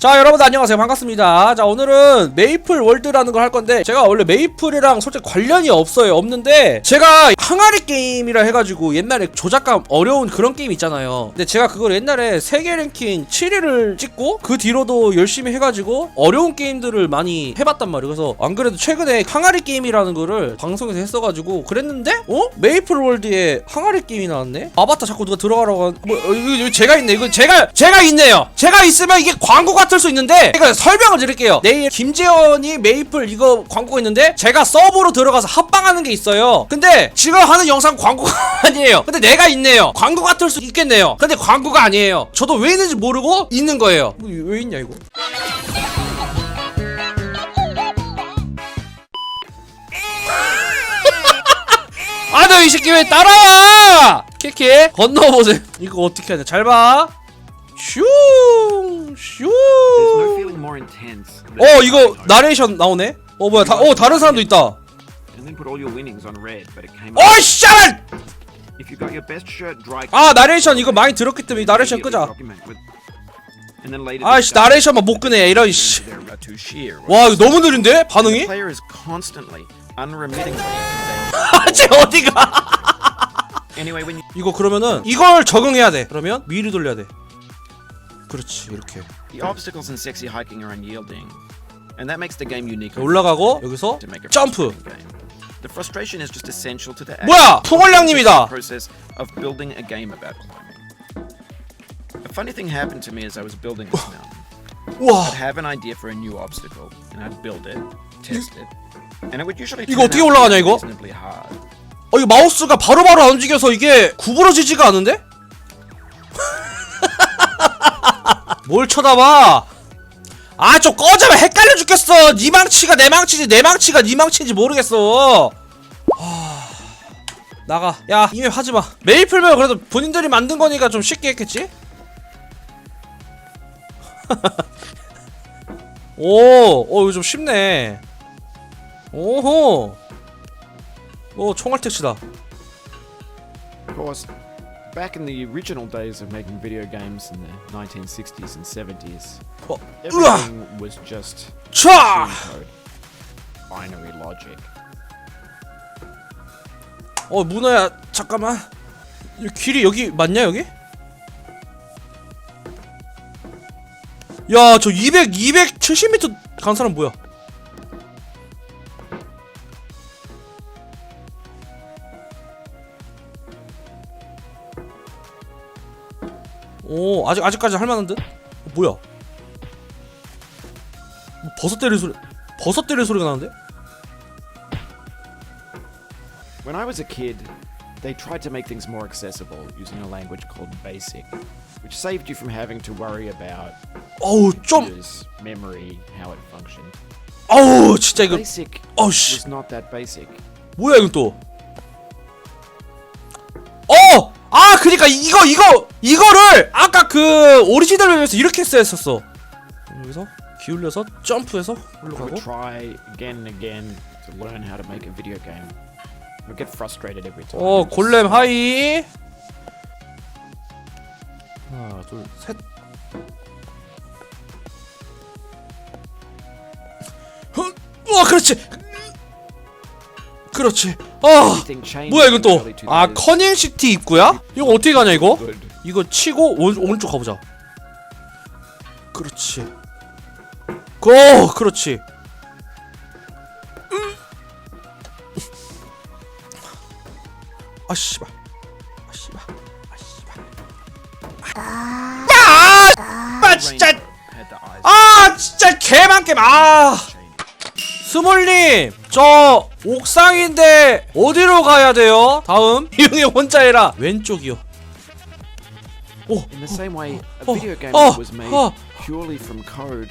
자 여러분 안녕하세요. 반갑습니다. 자 오늘은 메이플 월드라는 걸 할 건데 제가 원래 메이플이랑 솔직히 관련이 없어요. 없는데 제가 항아리 게임이라 해가지고 옛날에 조작감 어려운 그런 게임 있잖아요. 근데 제가 그걸 옛날에 세계 랭킹 7위를 찍고 그 뒤로도 열심히 해가지고 어려운 게임들을 많이 해봤단 말이에요. 그래서 안 그래도 최근에 항아리 게임이라는 거를 방송에서 했어가지고 그랬는데 어? 메이플 월드에 항아리 게임이 나왔네? 아바타 자꾸 누가 들어가라고 한... 뭐 어, 이거, 이거 제가 있네. 이거 제가 제가 있네요. 제가 있으면 이게 광고 같을 수 있는데 제가 설명을 드릴게요. 내일 김재원이 메이플 이거 광고가 있는데 제가 서버로 들어가서 합방하는 게 있어요. 근데 지금 하는 영상 광고가 아니에요. 근데 내가 있네요. 광고 같을 수 있겠네요. 근데 광고가 아니에요. 저도 왜 있는지 모르고 있는 거예요. 뭐, 왜 있냐 이거? 아너이 새끼 왜 따라와! 키키 건너보세요. 이거 어떻게 하냐 잘봐 슝 슝. 어 이거 나레이션 나오네 어 뭐야 다, 어 다른 사람도 있다. 어이 dry. 아 나레이션 이거 많이 들었기 때문에 이 나레이션 끄자. 아씨 나레이션만 못 끄네 이런 씨. 와 이거 너무 느린데 반응이? 아쟤 어디가 이거 그러면은 이걸 적응해야 돼 그러면 위로 돌려야 돼 그렇지 이렇게 the obstacles in sexy hiking are unyielding, and that makes the game unique. 올라가고 여기서 to make a 점프 frustrating game. The frustration is just essential to the 뭐야 풍월량님이다 process of building a game about climbing. A funny thing happened to me as I was building this mountain. 우와 I'd have an idea for a new obstacle, and I'd build it, test it, and it would usually 이거 turn 어떻게 out 올라가냐, 이거? reasonably hard. 어 이거 마우스가 바로바로 안 움직여서 이게 구부러지지가 않은데? 뭘 쳐다봐? 아 좀 꺼져봐. 헷갈려 죽겠어. 니 망치가 내 망치지 내 망치가 니 망치인지 모르겠어. 하... 나가. 야 이메 하지마. 메이플면 그래도 본인들이 만든 거니까 좀 쉽게 했겠지? 오, 어 이거 좀 쉽네. 오호. 오 총알 택시다. course, back in the original days of making video games in the 1960s and 70s, 어, everything was just 차! code, binary logic. 어 문어야 잠깐만 이 길이 여기 맞냐 여기? 야저 200, 270m 간 사람 뭐야? 오 아직 아직까지 할만한 듯? 어, 뭐야? 뭐 버섯 때리는 소리 버섯 때리는 소리가 나는데? When I was a kid, they tried to make things more accessible using a language called BASIC, which saved you from having to worry about 어우 좀 computers, memory, how it functioned. 어우 진짜 이거 BASIC 어우씨 was not that basic. 뭐야 이건 또? 어! 아 그니까 이거 이거 이거를 아까 그 오리지널 맵에서 이렇게 했어야 했었어 여기서 기울여서 점프해서 올라가고 try again and again to learn how to make a video game. I get frustrated every time. 어 골렘. 하이 하나 둘셋 우와 그렇지 그렇지 아 Everything changed 뭐야 이건 in the early 또아 2000s. 커닝시티 입구야? 이거 어떻게 가냐 이거? 이거 치고 오, 오른쪽 가보자. 그렇지. 고 그렇지. 아 씨발. 아 씨발. 아 씨발. 아, 아 진짜. 아 진짜 아. change. 스몰님 저 옥상인데 어디로 가야 돼요? 다음 이형이 혼자 해라 왼쪽이요. 오. In the same way, a oh, video game oh, that was made oh. purely from code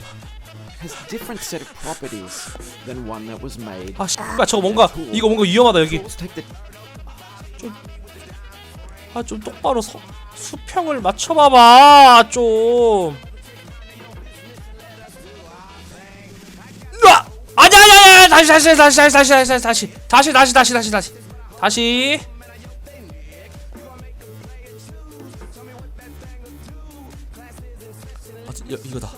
has different set of properties than one that was made. 아 씨발 저거 뭔가 이거 뭔가 위험하다 여기. Tools take the 아 좀 똑바로 서, 수평을 맞춰봐봐 좀 아니, 다시 다시 다시 다시 다시 다시 다시 다시 다시 다시 다시 다시 다시 아, 이거다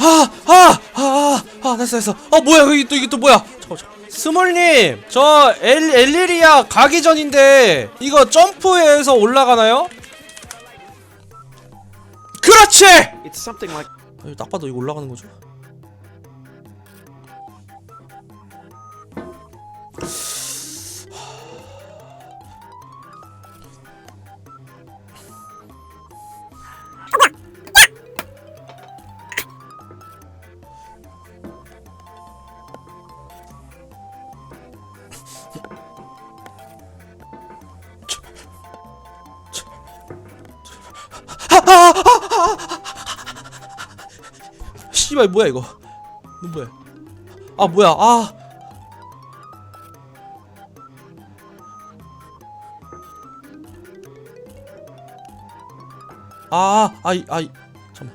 아, 아, 아, 아, 됐어, 됐어. 아, 뭐야, 이게 또, 이게 또 뭐야? 잠깐, 잠깐. 스몰님, 저 엘, 엘리리아 가기 전인데, 이거 점프해서 올라가나요? 그렇지! It's something like 아니, 딱 봐도 이거 올라가는 거죠? 씨발 뭐야 이거? 너 뭐야? 아 뭐야? 아. 아, 아이, 아이, 잠깐.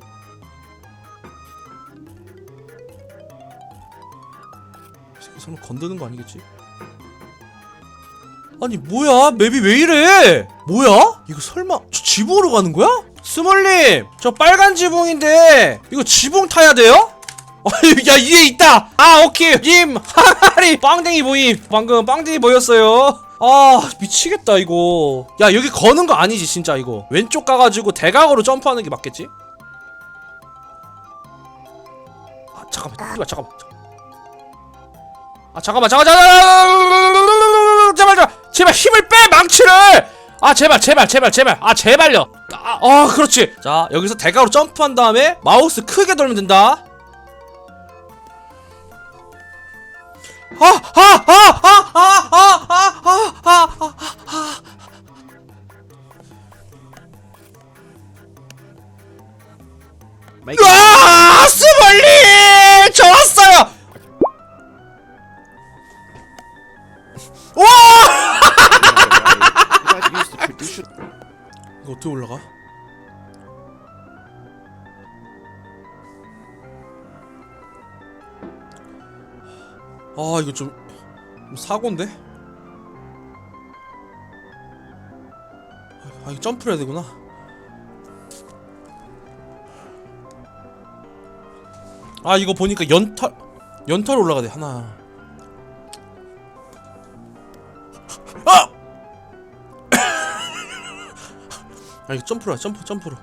설마 건드는 거 아니겠지? 아니 뭐야? 맵이 왜 이래? 뭐야? 이거 설마 저 지붕으로 가는 거야? 스몰님 저 빨간 지붕인데 이거 지붕 타야 돼요? 야 위에 있다! 아 오케이. 님 하하리. 빵댕이 보임. 방금 빵댕이 보였어요 아 미치겠다 이거. 야 여기 거는 거 아니지 진짜 이거. 왼쪽 가가지고 대각으로 점프하는 게 맞겠지? 아 잠깐만 이거 잠깐만. 잠깐만. 아 잠깐만 잠깐 잠깐 제발 제발 제발 힘을 빼 망치를! 아 제발 제발 제발 제발. 아 제발요. 아, 아 그렇지. 자 여기서 대각으로 점프한 다음에 마우스 크게 돌면 된다. 아아아아아아아 아 아아 make it 아 스멀리 저 왔어요 와 이거 어떻게 올라가? 아 이거 좀, 좀 사고인데? 아 이거 점프를 해야 되구나. 아 이거 보니까 연탈 연탈 올라가야 돼 하나. 아! 아 이거 점프로 해, 점프 점프로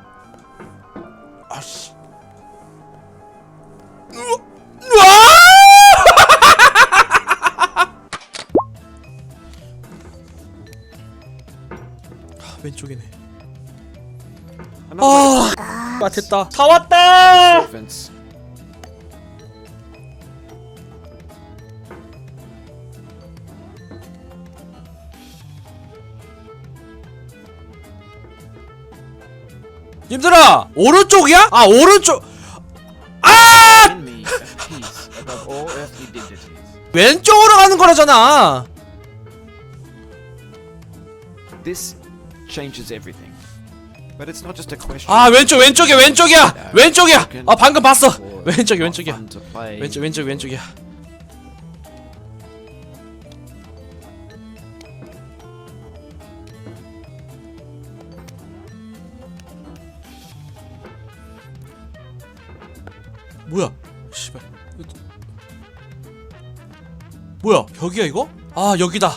아, 왼쪽이네 another 아 됐다 다 왔다. 님들아 오른쪽이야? 아 오른쪽 dignities. 왼쪽으로 가는 거라잖아 This changes everything. But it's not just a question. 아 왼쪽 왼쪽이야 왼쪽이야 왼쪽이야. 아 방금 봤어. 왼쪽이 not 왼쪽이야. 왼쪽 왼쪽 왼쪽이야. 뭐야? 씨발. 뭐야? 벽이야 이거? 아 여기다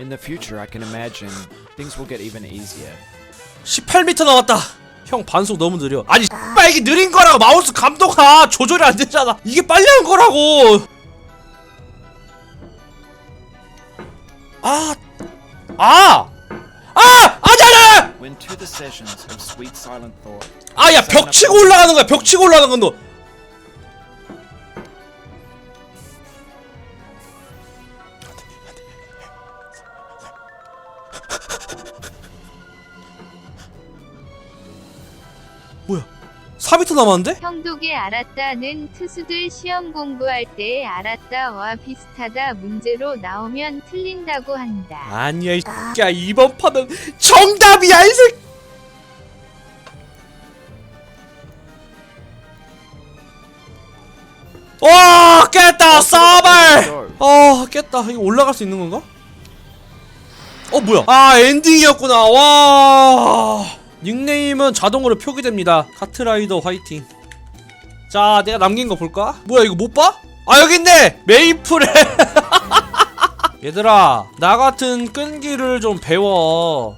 In the future, I can imagine things will get even easier. 18m 남았다. 형 반속 너무 느려. 아니 빨 이게 느린 거라고 마우스 감도가 조절이 안 되잖아. 이게 빨리 한 거라고. 아, 아, 아, 아자라. When to the sessions of sweet silent thought, 아, 야 벽 치고 올라가는 거야. 벽 치고 올라가는 건 너. 뭐야? 4m 남았는데? 형독에 알았다는 투수들 시험 공부할 때 알았다와 비슷하다 문제로 나오면 틀린다고 한다. 아니야 이야 이번 판은 정답이야 이 새끼 와 깼다 싸발 어 깼다 이거 올라갈 수 있는 건가? 어 뭐야? 아 엔딩이었구나. 와. 닉네임은 자동으로 표기됩니다. 카트라이더 화이팅. 자 내가 남긴 거 볼까? 뭐야 이거 못 봐? 아 여기 있네! 메이플에. 얘들아 나 같은 끈기를 좀 배워